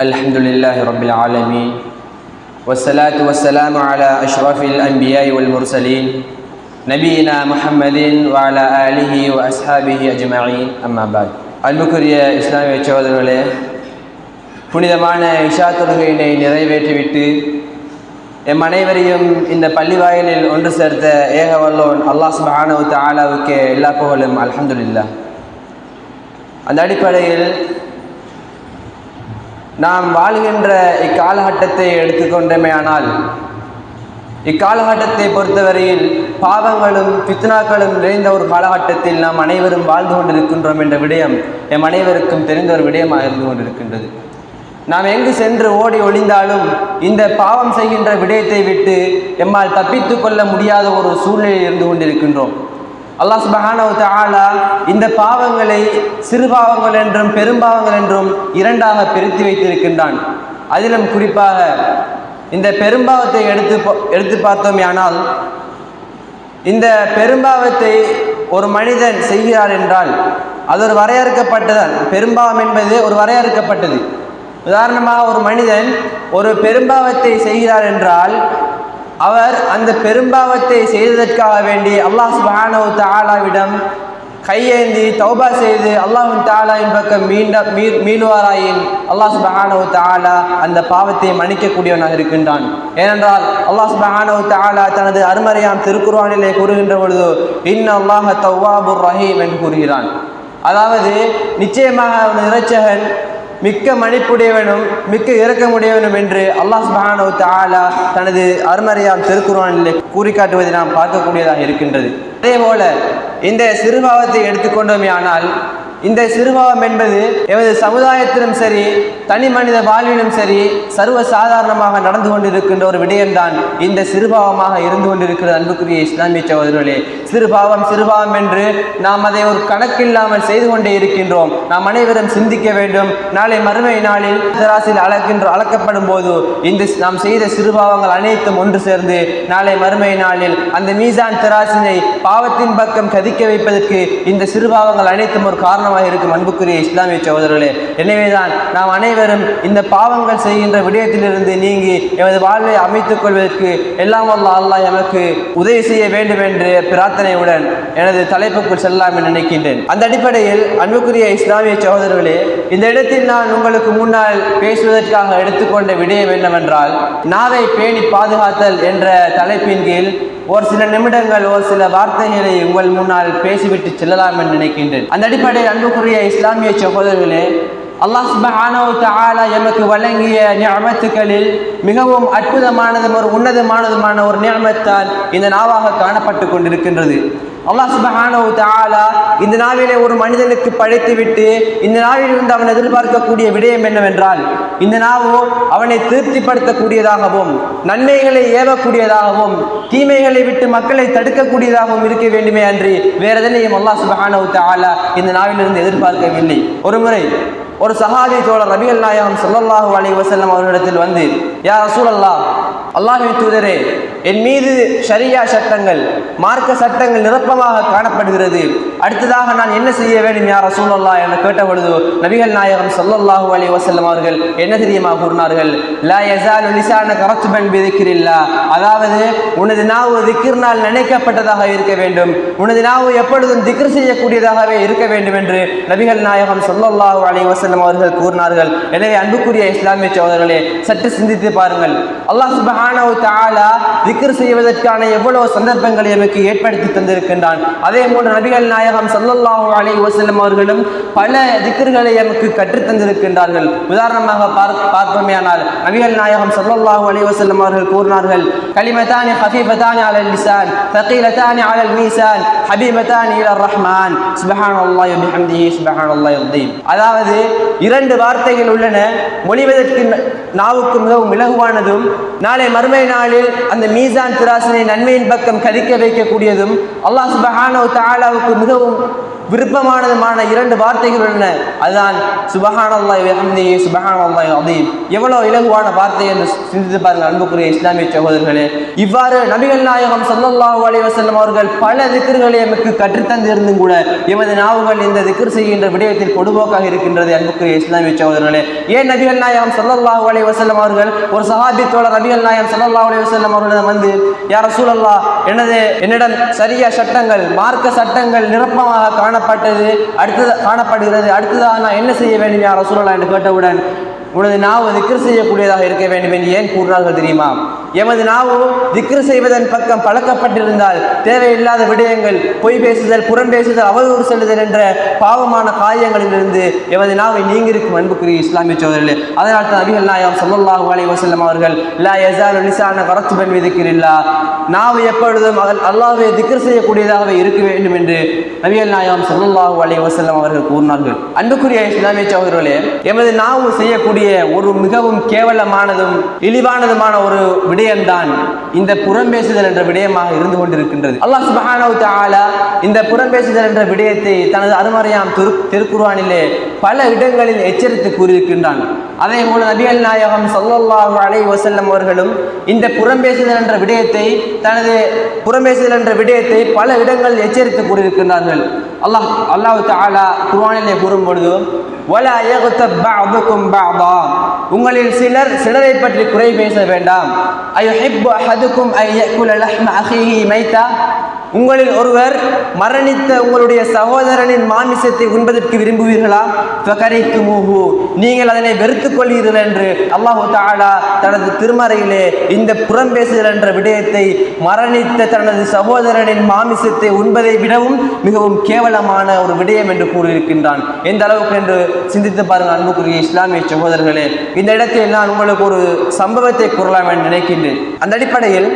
الحمد لله رب العالمين والصلاة والسلام على أشرف الأنبياء والمرسلين نبينا محمد وعلى آله وأصحابه أجمعين أما بعد அன்புக்குரிய இஸ்லாமிய சகோதரர்களே புனிதமான இஷா தொழுகையினை நிறைவேற்றிவிட்டு எம் அனைவரையும் இந்த பள்ளி வாயிலில் ஒன்று சேர்த்த ஏக வல்லோன் அல்லாஹ் சுபஹானஹு தஆலாவுக்கு எல்லா புகழும் அல்ஹம்துலில்லாஹ் அந்த அடிப்படையில் நாம் வாழ்கின்ற இக்காலகட்டத்தை எடுத்துக்கொண்டமையானால் இக்காலகட்டத்தை பொறுத்தவரையில் பாவங்களும் பித்னாக்களும் நிறைந்த ஒரு காலகட்டத்தில் நாம் அனைவரும் வாழ்ந்து கொண்டிருக்கின்றோம் என்ற விடயம் எம் அனைவருக்கும் தெரிந்த ஒரு விடயமாக இருந்து கொண்டிருக்கின்றது. நாம் எங்கு சென்று ஓடி ஒளிந்தாலும் இந்த பாவம் செய்கின்ற விடயத்தை விட்டு எம்மால் தப்பித்து கொள்ள முடியாத ஒரு சூழ்நிலையில் இருந்து கொண்டிருக்கின்றோம். அல்லாஹ் சுபஹானவத்த ஆலா இந்த பாவங்களை சிறு பாவங்கள் என்றும் பெரும்பாவங்கள் என்றும் இரண்டாக பிரித்து வைத்திருக்கின்றான். அதிலும் குறிப்பாக இந்த பெரும்பாவத்தை எடுத்து எடுத்து பார்த்தோம் ஆனால் இந்த பெரும்பாவத்தை ஒரு மனிதன் செய்கிறார் என்றால் அது ஒரு வரையறுக்கப்பட்டதான். பெரும்பாவம் என்பது ஒரு வரையறுக்கப்பட்டது. உதாரணமாக ஒரு மனிதன் ஒரு பெரும்பாவத்தை செய்கிறார் என்றால் அவர் அந்த பெரும்பாவத்தை செய்ததற்காக வேண்டி அல்லாஹ் சுப்ஹானஹு தாலாவிடம் கையேந்தி தௌபா செய்து அல்லாஹ்வின் தாலாவின் பக்கம் மீண்ட மீ மீளுவாராயின் அல்லாஹ் சுப்ஹானஹு தாலா அந்த பாவத்தை மன்னிக்கக்கூடியவனாக இருக்கின்றான். ஏனென்றால் அல்லாஹ் சுப்ஹானஹு தாலா தனது அருமறையாம் திருக்குர்ஆனிலே கூறுகின்ற பொழுது இன் அல்லாஹ தௌவாபுர் ரஹீம் என்று கூறுகிறான். அதாவது நிச்சயமாக அவன் இறைச்சகன் மிக்க மன்னிப்புடையவனும் மிக்க இறக்கமுடையவனும் என்று அல்லாஹ் சுபானோ தாலா தனது அருமறையாம் திருக்குறானில் கூறி காட்டுவதை நாம் பார்க்கக்கூடியதாக இருக்கின்றது. அதே போல இந்த சிறுபாவத்தை எடுத்துக்கொண்டோமேயானால் இந்த சிறுபாவம் என்பது எமது சமுதாயத்திலும் சரி தனி மனித வாழ்விலும் சரி சர்வ சாதாரணமாக நடந்து கொண்டிருக்கின்ற ஒரு விடயம்தான் இந்த சிறுபாவமாக இருந்து கொண்டிருக்கிறது அன்புக்குரிய இஸ்லாமிய சகோதரர்களே. சிறுபாவம் சிறுபாவம் என்று நாம் அதை ஒரு கணக்கில்லாமல் செய்து கொண்டே இருக்கின்றோம். நாம் அனைவரும் சிந்திக்க வேண்டும். நாளை மறுமை நாளில் தராசில் அளக்கின்ற அளக்கப்படும் போது இந்த நாம் செய்த சிறுபாவங்கள் அனைத்தும் ஒன்று சேர்ந்து நாளை மறுமை நாளில் அந்த மீசான் தராசினை பாவத்தின் பக்கம் கதிக்க வைப்பதற்கு இந்த சிறுபாவங்கள் அனைத்தும் ஒரு காரணமாக இருக்கும். அன்புக்குரிய இஸ்லாமிய சகோதரர்களே எனவேதான் நாம் அனைவரும் இந்த பாவங்கள் செய்கின்ற விடயத்திலிருந்து நீங்கி எமது வாழ்வை அமைத்துக் கொள்வதற்கு எல்லாம் வல்ல அல்லாஹ் எமக்கு உதவி செய்ய வேண்டும் என்ற பிரார்த்தனையுடன் எனது தலைப்புக்குள் செல்லலாம் என்று நினைக்கின்றேன். அந்த அடிப்படையில் அன்புக்குரிய இஸ்லாமிய சகோதரர்களே இந்த இடத்தில் நான் உங்களுக்கு முன்னால் பேசுவதற்காக எடுத்துக்கொண்ட விடயம் என்னவென்றால் நாவை பேணி பாதுகாத்தல் என்ற தலைப்பின் கீழ் ஒரு சில நிமிடங்கள் ஒரு சில வார்த்தைகளை உங்கள் முன்னால் பேசிவிட்டு செல்லலாம் என்று நினைக்கின்றேன். அந்த அடிப்படையில் அன்புக்குரிய இஸ்லாமிய சகோதரர்களே அல்லாஹ் சுப்ஹானஹு தஆலா எமக்கு வழங்கிய நியமத்துக்களில் மிகவும் அற்புதமானதும் ஒரு உன்னதமானதுமான ஒரு நியமத்தால் இந்த நாவாக காணப்பட்டு கொண்டிருக்கின்றது. அல்லாஹ் சுப்ஹானஹு தாலா இந்த நாவிலே ஒரு மனிதனுக்கு படைத்துவிட்டு இந்த நாவில் இருந்து அவன் எதிர்பார்க்கக்கூடிய விடயம் என்னவென்றால் இந்த நாவோ அவனை திருப்திப்படுத்தக்கூடியதாகவும் நன்மைகளை ஏவக்கூடியதாகவும் தீமைகளை விட்டு மக்களை தடுக்கக்கூடியதாகவும் இருக்க வேண்டுமே அன்றி வேற எதனையும் அல்லாஹ் சுப்ஹானஹு தாலா இந்த நாவிலிருந்து எதிர்பார்க்கவில்லை. ஒரு முறை ஒரு சஹாபி தோழர் ரபிகள் நாயகம் சல்லாஹூ அலி வசல்லம் அவர்களிடத்தில் வந்து யார் சூழல்லா அல்லாஹ்வின் தூதரே என் மீது ஷரியா சட்டங்கள் மார்க்க சட்டங்கள் நிரப்பமாக காணப்படுகிறது. அடுத்ததாக நான் என்ன செய்ய வேண்டும் யார் சூழல்லா என கேட்ட பொழுது நபிகள் நாயகம் சொல்லல்லாஹு அலி வசல்லம் அவர்கள் என்ன தெரியுமா கூறினார்கள்? லா யஸாலு லிசான கரத்துபன் பிதிக்ரில்லா. அதாவது உனது நாவு திக்ர்னால் நினைக்கப்பட்டதாக இருக்க வேண்டும். உனது நாவு எப்பொழுதும் திக்ர் செய்யக்கூடியதாகவே இருக்க வேண்டும் என்று நபிகள் நாயகம் சொல்லல்லாஹு அலி வசல்லம் அவர்கள் கூறினார்கள். எனவே அன்புக்குரிய இஸ்லாமிய சோதர்களே சற்று சிந்தித்து பாருங்கள். அல்லாஹ் சுபஹானவு தாலா திக்ர் செய்வதற்கான எவ்வளவு சந்தர்ப்பங்களை நமக்கு ஏற்படுத்தி தந்திருக்கின்றான். அதே போன்று நபிகள் நாயகம் சல்லல்லாஹு அலி வசல்லம் அவர்களும் பல திக்ர்களை நமக்கு கற்றுத்தந்திருக்கின்றார்கள் உதாரணமாக பார்ப்போமே ஆனால் நபிகள் நாயகம் சல்லல்லாஹு அலி வசல்லம் அவர்கள் கூறினார்கள் கலிமத்தானி ஹபீபத்தானி அலல் லிசான் தகீலத்தானி அலல் மீசான் ஹபீபத்தானி இலர் ரஹ்மான் சுபஹான் அல்லாஹ் பிஹம்திஹி சுபஹான் அல்லாஹ் அதாவது இரண்டு வார்த்தைகள் உள்ளன மொழிவதற்கு நாவுக்கு மிகவும் இலகுவானதும் நாளை மறுமை நாளில் அந்த மீசான் திராசனை நன்மையின் பக்கம் கழிக்க வைக்கக்கூடியதும் அல்லாஹ் சுபஹானஹு தாலாவுக்கு மிகவும் விருப்பமானதுமான இரண்டு வார்த்தைகள் உள்ளன. அதுதான் சுபஹானல்லாஹி வஹம்திஹி சுபஹானல்லாஹி எவ்வளவு இலகுவான வார்த்தை என்று சிந்தித்து பாருங்கள் அன்புக்குரிய இஸ்லாமிய சகோதரர்களே. இவ்வாறு நபிகள் நாயகம் ஸல்லல்லாஹு அலைஹி வஸல்லம் அவர்கள் பல திக்கர்களை எமக்கு கற்றுத்தந்திருந்தும் கூட எமது நாவுகள் இந்த திக்கர் செய்கின்ற விடயத்தில் கொடுபோக்காக இருக்கின்றது அன்புக்குரிய இஸ்லாமிய சகோதரர்களே. ஏன் நபிகள் நாயகம் ஸல்லல்லாஹு அலைஹி அவர்கள் ஒரு சஹாபி தோழர் நபிகள் நாயகம் ஸல்லல்லாஹு அலைஹி வஸல்லம் அவர்களிடம் வந்து யார் சூழல்லா எனது என்னிடம் சரியா சட்டங்கள் மார்க்க சட்டங்கள் நிரப்பமாக காணப்பட்டது அடுத்தது காணப்படுகிறது. அடுத்ததாக நான் என்ன செய்ய வேண்டும் யார் சொல்லலாம் என்று கேட்டவுடன் உனது நாவது திக்ர் செய்யக்கூடியதாக இருக்க வேண்டும் என்று ஏன் கூறினார்கள் தெரியுமா? எமது நாவு திக்ரு செய்வதன் பக்கம் பழக்கப்பட்டிருந்தால் தேவையில்லாத விடயங்கள் பொய் பேசுதல் புறம் பேசுதல் அவதூறு செல்லுதல் என்ற பாவமான காரியங்களிலிருந்து எமது நாவை நீங்கிருக்கும் அன்புக்குரிய இஸ்லாமிய சோதரில் அதனால் தான் அபிகள் நாயம் ஸல்லல்லாஹு அலி வசல்லம் அவர்கள் லா யஸாலு லிசான கரத்துபன் விதிக்கிறில்லா நாவு எப்பொழுதும் அல் அல்லாஹ்வை செய்யக்கூடியதாகவே இருக்க வேண்டும் என்று நபிகள் நாயகம் ஸல்லல்லாஹு அலி வசல்லம் அவர்கள் கூறினார்கள். அன்புக்குரிய இஸ்லாமிய சகோதரர்களே எமது நாவு செய்யக்கூடிய ஒரு மிகவும் கேவலமானதும் இழிவானதுமான ஒரு விடயம்தான் இந்த புறம் பேசுதல் என்ற விடயமாக இருந்து கொண்டிருக்கின்றது. அல்லாஹ் சுபஹானவு தாலா இந்த புறம் பேசுதல் என்ற விடயத்தை தனது அருமறையாம் திரு திருக்குர்வானிலே பல இடங்களில் எச்சரித்து கூறியிருக்கின்றான். அதே போல நபிகள் நாயகம் சல்லல்லாஹு அலை வசல்லம் அவர்களும் இந்த புறம்பேசுதல் என்ற விடயத்தை தனது புறம்பேசுதல் என்ற விடயத்தை பல இடங்களில் எச்சரித்து கூறியிருக்கின்றார்கள். அல்லாஹ் அல்லாஹு தாலா குர்வானிலே கூறும் பொழுது உங்களில் சிலர் சிலரை பற்றி குறை பேச வேண்டாம். அயுஹிப்பு அஹதுக்கும் ஐ யக்குல லஹ்ம அஹீஹி மைத்தா. உங்களில் ஒருவர் மரணித்த உங்களுடைய சகோதரனின் மாமிசத்தை உண்பதற்கு விரும்புவீர்களா? ஃபகரிக்குமூஹு நீங்கள் அதனை வெறுத்துக் கொள்வீர்கள் என்று அல்லாஹு தஆலா தனது திருமறையிலே இந்த புறம்பேசுதல் என்ற விடயத்தை மரணித்த தனது சகோதரனின் மாமிசத்தை உண்பதை விடவும் மிகவும் கேவலமான ஒரு விடயம் என்று கூறியிருக்கின்றான். எந்த அளவுக்கு என்று சிந்தித்து பாருங்கள் அன்புக்குரிய இஸ்லாமிய சகோதரர்களே. இந்த இடத்தில் நான் உங்களுக்கு ஒரு சம்பவத்தை கூறலாம் என்று நினைக்கின்றேன். அந்த அடிப்படையில்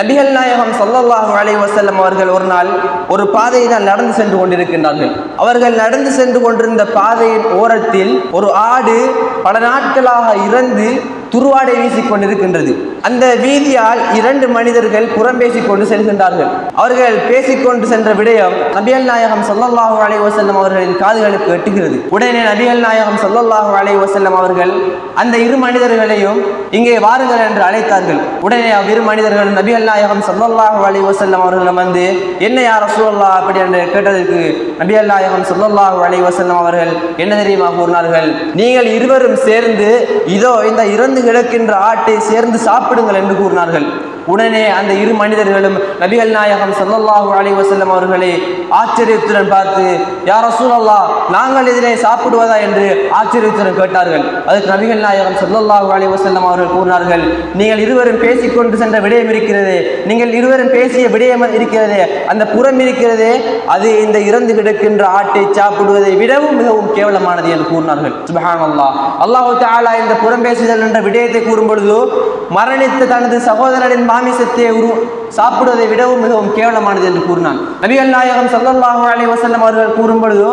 நபிகள் நாயகம் ஸல்லல்லாஹு அலைஹி அவர்கள் ஒரு நாள் ஒரு பாதையினால் நடந்து சென்று கொண்டிருக்கின்றார்கள். அவர்கள் நடந்து சென்று கொண்டிருந்த பாதையின் ஓரத்தில் ஒரு ஆடு பல நாட்களாக இறந்து துருவாடை வீசிக்கொண்டிருக்கின்றது. அந்த வீதியால் இரண்டு மனிதர்கள் புறம் பேசிக்கொண்டு செல்கின்றார்கள். அவர்கள் பேசிக்கொண்டு சென்ற விடயம் நபிகள் நாயகம் சொல்லல்லாஹு அலை வசல்லம் அவர்களின் காதுகளுக்கு எட்டுகிறது. உடனே நபிகள் நாயகம் சொல்லல்லாஹு அலை வசல்லம் அவர்கள் அந்த இரு மனிதர்களையும் இங்கே வாருங்கள் என்று அழைத்தார்கள். உடனே அவ்விரு மனிதர்கள் நபிகள் நாயகம் சொல்லல்லாஹு அலை வசல்லம் அவர்களிடம் வந்து என்ன யார் சூழல்லா அப்படி என்று கேட்டதற்கு நபிகள் நாயகம் சொல்லல்லாஹு அலை வசல்லம் அவர்கள் என்ன தெரியுமா கூறினார்கள்? நீங்கள் இருவரும் சேர்ந்து இதோ இந்த இரண்டு இறந்து கிடக்கின்ற ஆட்டை சேர்ந்து சாப்பிடுங்கள் என்று கூறினார்கள். உடனே அந்த இரு மனிதர்களும் நபிகள் நாயகம் ஸல்லல்லாஹு அலி வசல்லம் அவர்களை ஆச்சரியத்துடன் பார்த்து யார் ரசூலல்லாஹ் நாங்கள் இதிலே சாப்பிடுவதா? என்று ஆச்சரியத்துடன் கேட்டார்கள். அதுக்கு நபிகள் நாயகம் ஸல்லல்லாஹு அலி வசல்லம் அவர்கள் கூறினார்கள் நீங்கள் இருவரும் பேசிக்கொண்டு சென்ற விடயம் இருக்கிறதே. நீங்கள் இருவரும் பேசிய விடயம் இருக்கிறதே. அந்த புறம் இருக்கிறதே. அது இந்த இறந்து கிடக்கின்ற ஆட்டை சாப்பிடுவதை விடவும் மிகவும் கேவலமானது என்று கூறினார்கள். சுபஹானல்லாஹ். அல்லாஹு தாலா இந்த புறம் பேசுதல் என்ற விடயத்தை கூறும் பொழுது மரணித்த தனது சகோதரனின் மாமிசத்தை உரு சாப்பிடுவதை விடவும் மிகவும் கேவலமானது என்று கூறினான். நபிகள் நாயகம் சல்லாஹூ அலி வசல்லம் அவர்கள் கூறும் பொழுது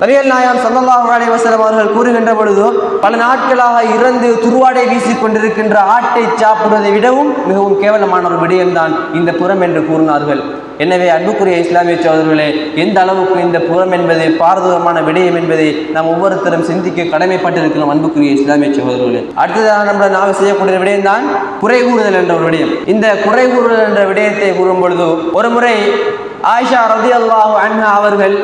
நபிகள் நாயம் ஸல்லல்லாஹு அலைஹி வஸல்லம் அவர்கள் கூறுகின்ற பொழுது பல நாட்களாக இறந்து துருவாடை வீசி கொண்டிருக்கின்ற ஆட்டை சாப்பிடுவதை விடவும் மிகவும் கேவலமான ஒரு விடயம்தான் இந்த புறம் என்று கூறினார்கள். எனவே அன்புக்குரிய இஸ்லாமிய சோதர்களே எந்த அளவுக்கு இந்த புறம் என்பது பாரதூரமான விடயம் என்பதை நாம் ஒவ்வொருத்தரும் சிந்திக்க கடமைப்பட்டிருக்கிறோம் அன்புக்குரிய இஸ்லாமிய சோதர்களே அடுத்ததாக நம்ம நாம் செய்யக்கூடிய விடயம் தான் குறை கூறுதல் என்ற ஒரு விடயம். இந்த குறை கூறுதல் என்ற விடயத்தை கூறும் பொழுது ஒரு முறை ஆயிஷா ரதி அல்லாஹு அண்ணா அவர்கள்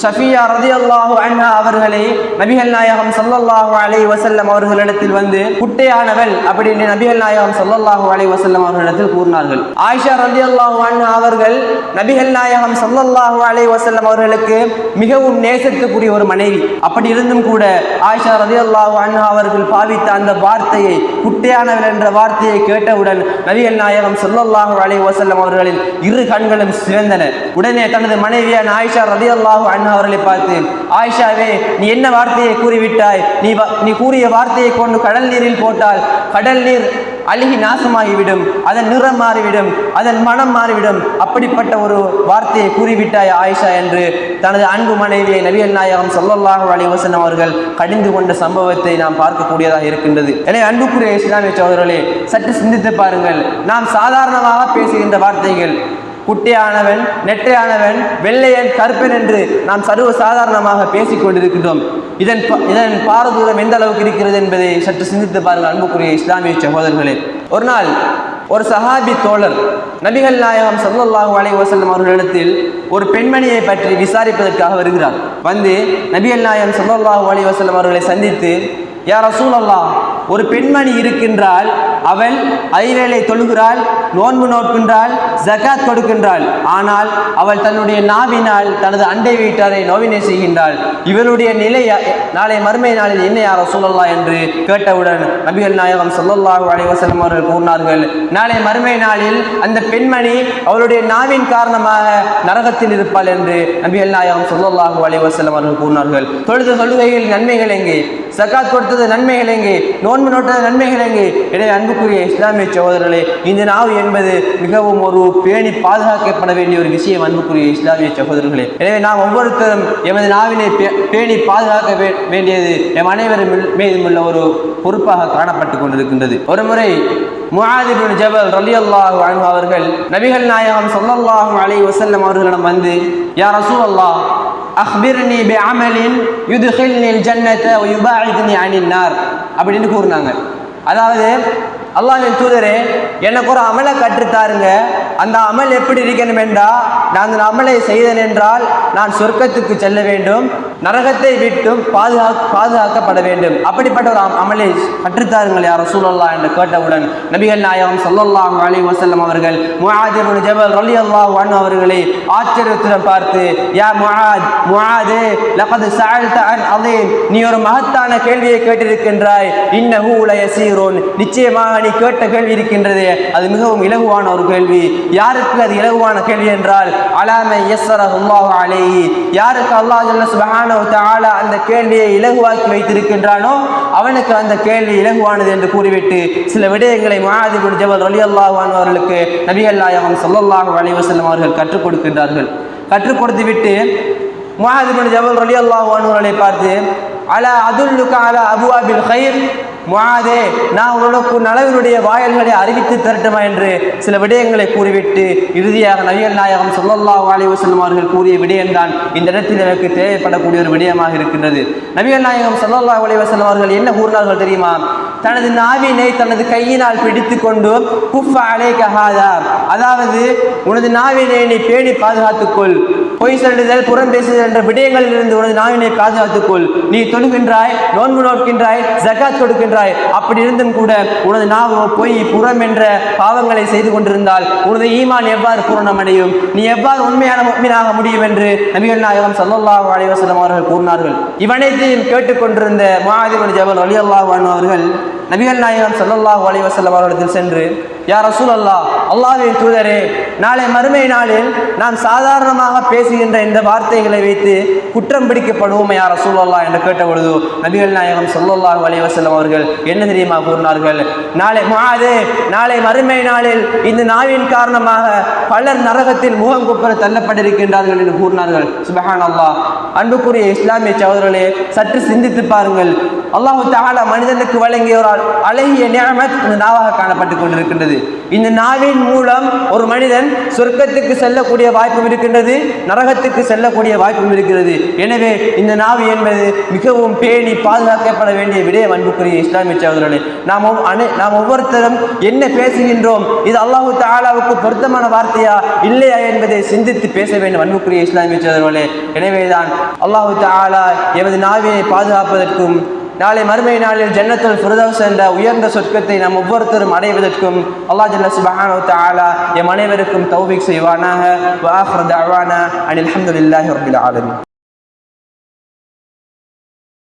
ஷஃபியா ரதி அல்லாஹு அண்ணா அவர்களை நபிகள் நாயகம் ஸல்லல்லாஹு அலை வசல்லம் அவர்களிடத்தில் வந்து குட்டையானவள் அப்படின்னு நபிகள் நாயகம் ஸல்லல்லாஹு அலை வசல்லம் அவர்களிடத்தில் கூறினார்கள். ஆயிஷா ரதி அல்லாஹு அண்ணா அவர்கள் நபிகள் நாயகம் சல்லல்லாஹு அலை வசல்லம் அவர்களுக்கு மிகவும் நேசத்துக்குரிய ஒரு மனைவி. அப்படி இருந்தும் கூட ஆயிஷா ரதி அல்லாஹு அண்ணா அவர்கள் பாவித்த அந்த வார்த்தையை குட்டையானவள் என்ற வார்த்தையை கேட்டவுடன் நபிகள் நாயகம் ஸல்லல்லாஹு அலை வசல்லம் அவர்களின் இரு கண்களும் சிறந்தன உடனே தனது மனைவியான ஆயிஷா ரலியல்லாஹு அண்ணா அவர்களை பார்த்து ஆயிஷாவே நீ என்ன வார்த்தையை கூறிவிட்டாய்? நீ நீ கூறிய வார்த்தையை கொண்டு கடல் நீரில் போட்டால் கடல் நீர் அழுகி நாசமாகிவிடும் அதன் நிறம் மாறிவிடும் அதன் மனம் மாறிவிடும். அப்படிப்பட்ட ஒரு வார்த்தையை கூறிவிட்டாய் ஆயிஷா என்று தனது அன்பு மனைவியை நவியல் நாயகம் சொல்லல்லாஹு அலி வசன் அவர்கள் கடிந்து கொண்ட சம்பவத்தை நாம் பார்க்கக்கூடியதாக இருக்கின்றது. எனவே அன்புக்குரிய இஸ்லாமிய சோதரர்களே சற்று சிந்தித்து பாருங்கள். நாம் சாதாரணமாக பேசுகின்ற வார்த்தைகள் குட்டையானவன் நெட்டையானவன் வெள்ளையன் கருப்பன் என்று நாம் சர்வ சாதாரணமாக பேசிக் கொண்டிருக்கின்றோம். இதன் இதன் பாரதூரம் எந்த அளவுக்கு இருக்கிறது என்பதை சற்று சிந்தித்து பாருங்கள் அன்புக்குரிய இஸ்லாமிய சகோதரர்களே. ஒரு நாள் ஒரு சஹாபி தோழர் நபிகள் நாயகம் சல்லாஹூ அலைஹி வசல்லம் அவர்களிடத்தில் ஒரு பெண்மணியை பற்றி விசாரிப்பதற்காக வருகிறார். வந்து நபிகள் நாயகம் சல்லாஹூ அலைஹி வசல்லம் அவர்களை சந்தித்து யா ரசூலல்லாஹ் ஒரு பெண்மணி இருக்கின்றால் அவள் ஐவேளை தொழுகிறாள் நோன்பு நோக்கின்றாள் ஜகாத் கொடுக்கின்றாள் ஆனால் அவள் தன்னுடைய நாவினால் தனது அண்டை வீட்டாரை நோவினை செய்கின்றாள். இவளுடைய நிலை நாளை மறுமை நாளில் என்ன யாரோ சொல்லலாம் என்று கேட்டவுடன் நபிகள் நாயகம் சொல்லல்லாஹு அலைஹி அவர்கள் கூறினார்கள் நாளை மறுமை நாளில் அந்த பெண்மணி அவளுடைய நாவின் காரணமாக நரகத்தில் இருப்பாள் என்று நபிகள் நாயகம் சொல்லல்லாஹு அலைஹி அவர்கள் கூறினார்கள். தொழுது தொழுகையில் நன்மைகள் எங்கே? சக்காத் கொடுத்தது நன்மைகள் எங்கே? நோன்பு நோட்டது நன்மைகள் எங்கே? எனவே அன்புக்குரிய இஸ்லாமிய சகோதரர்களே இந்த நாவு என்பது மிகவும் ஒரு பேணி பாதுகாக்கப்பட வேண்டிய ஒரு விஷயம் அன்புக்குரிய இஸ்லாமிய சகோதரர்களே. எனவே நாம் ஒவ்வொருத்தரும் எமது நாவினை பேணி பாதுகாக்க வேண்டியது எம் அனைவரும் மீதும் உள்ள ஒரு பொறுப்பாக காணப்பட்டு கொண்டிருக்கின்றது. ஒரு முறை முஆதிபின் ஜபல் ரலியல்லாஹு அன்ஹு அவர்கள் நபிகள் நாயகம் ஸல்லல்லாஹு அலைஹி வசல்லம் அவர்களிடம் வந்து யார் ரசூலல்லாஹ் அல்லாஹ் அஹ்பிர்னி பி அமலின் யுதுஹில்னில் வ யுபாஇத்னி அனின் அப்படின்னு கூறினாங்க. அதாவது அல்லாஹின் தூதரே எனக்கு ஒரு அமலை கற்றுத்தாருங்க அந்த அமல் எப்படி இருக்கணும் என்றா நான் அந்த அமலை செய்தேன் என்றால் நான் சொர்க்கத்துக்கு செல்ல வேண்டும் நரகத்தை விட்டும் பாதுகா பாதுகாக்கப்பட வேண்டும். அப்படிப்பட்ட ஒரு அமலை கற்றுத்தாருங்கள் யார்? சூழல்லா என்று கேட்டவுடன் நபிகள் நாயகம் ஸல்லல்லாஹு அலி வசல்லம் அவர்கள் முஆத் ஜபல் ரலி அல்லா வான் அவர்களை ஆச்சரியத்துடன் பார்த்து யா முஹாஜ் முஆதே லகது சஅல்த அன் அதீம் நீ ஒரு மகத்தான கேள்வியை கேட்டிருக்கின்றாய். இன்னஹு சீரோன் நிச்சயமாக நீ கேட்ட கேள்வி இருக்கின்றதே அது மிகவும் இலகுவான ஒரு கேள்வி. யாருக்கு அது இலகுவான கேள்வி என்றால் அலாமை யஸ்ஸரஹு அல்லாஹு யாருக்கு அல்லாஹ் சுபஹான சுப்ஹானஹு அந்த கேள்வியை இலகுவாக்கி வைத்திருக்கின்றானோ அவனுக்கு அந்த கேள்வி இலகுவானது என்று கூறிவிட்டு சில விடயங்களை முஆத் ஜபல் அலி அல்லாஹான் அவர்களுக்கு நபி நாயகம் ஸல்லல்லாஹு அலைஹி வஸல்லம் அவர்கள் கற்றுக் கொடுக்கின்றார்கள். கற்றுக் கொடுத்து விட்டு முஆத் ஜபல் அலி அன்ஹு அவர்களை பார்த்து அலா அதுல்லுக அலா அபுவாபில் ஹைர் மாதே நான் உனக்கு நலவினுடைய வாயல்களை அறிவித்து தரட்டுமா என்று சில விடயங்களை கூறிவிட்டு இறுதியாக நவியல் நாயகம் சொல்லல்லா வாலிவு செல்லுமார்கள் கூறிய விடயம்தான் இந்த இடத்தில் எனக்கு தேவைப்படக்கூடிய ஒரு விடயமாக இருக்கின்றது. நவியல் நாயகம் சொல்லல்லா வாலிவு செல்லுமார்கள் என்ன கூறினார்கள் தெரியுமா? தனது நாவினை தனது கையினால் பிடித்து கொண்டு குஃப அலை கஹாதா அதாவது உனது நாவினை நீ பேணி பாதுகாத்துக்கொள் பொய் சொல்லுதல் புறம் பேசுதல் என்ற விடயங்களில் இருந்து உனது நாவினை பாதுகாத்துக்கொள். நீ தொழுகின்றாய் நோன்பு நோக்கின்றாய் ஜகாத் கொடுக்கின்றாய். அப்படி இருந்தும் கூட உனது நாவு பொய் புறம் என்ற பாவங்களை செய்து கொண்டிருந்தால் உனது ஈமான் எவ்வாறு பூரணமடையும்? நீ எவ்வாறு உண்மையான உண்மையாக முடியும் என்று நபிகள் நாயகம் ஸல்லல்லாஹு அலைஹி அவர்கள் கூறினார்கள். இவனைத்தையும் கேட்டுக்கொண்டிருந்த முஆதிபின் ஜபல் அலி அல்லாஹ் அவர்கள் நபிகள் நாயகம் ஸல்லல்லாஹு அலைஹி வசல்லம் அவர்களிடத்தில் சென்று யா அல்லா அல்லாவின் தூதரே நாளை மறுமை நாளில் நாம் சாதாரணமாக பேசுகின்ற இந்த வார்த்தைகளை வைத்து குற்றம் பிடிக்கப்படுவோமே யா அல்லா என்று கேட்ட பொழுது நபிகள் நாயகம் ஸல்லல்லாஹு அலைஹி வசல்லம் அவர்கள் என்ன தெரியுமா கூறினார்கள்? நாளை மாது நாளை மறுமை நாளில் இந்த நாவின் காரணமாக பலர் நரகத்தில் முகம் குப்பர தள்ளப்பட்டிருக்கின்றார்கள் என்று கூறினார்கள். சுபஹானல்லாஹ். அன்புக்குரிய இஸ்லாமிய சகோதரர்களே சற்று சிந்தித்து பாருங்கள். அல்லாஹு தாலா மனிதனுக்கு வழங்கிய ஒரு அழகிய நியமத் இந்த நாவாக காணப்பட்டு கொண்டிருக்கின்றது. இந்த நாவின் மூலம் ஒரு மனிதன் சொர்க்கத்துக்கு செல்லக்கூடிய வாய்ப்பும் இருக்கின்றது நரகத்துக்கு செல்லக்கூடிய வாய்ப்பும் இருக்கிறது எனவே இந்த நாவு என்பது மிகவும் பேணி பாதுகாக்கப்பட வேண்டிய விடயம் அன்புக்குரிய இஸ்லாமிய சகோதரர்களே நாம் அனை நாம் ஒவ்வொருத்தரும் என்ன பேசுகின்றோம் இது அல்லாஹு தாலாவுக்கு பொருத்தமான வார்த்தையா இல்லையா என்பதை சிந்தித்து பேச வேண்டும் அன்புக்குரிய இஸ்லாமிய சகோதரர்களே. எனவேதான் அல்லாஹு தாலா எமது நாவினை பாதுகாப்பதற்கும் நாளை மறுமை நாளில் ஜன்னத்தில் ஃபிரதோஸ் என்ற உயர்ந்த சொர்க்கத்தை நாம் ஒவ்வொருத்தரும் அடைவதற்கும் அல்லாஹ் ஜல்ல சுபஹானோ தாலா எம் அனைவருக்கும் தௌபிக் செய்வானாக. வ ஆஃபிரு தஅவானா அனில் அஹமதுல்லாஹி ரப்பில் ஆலமி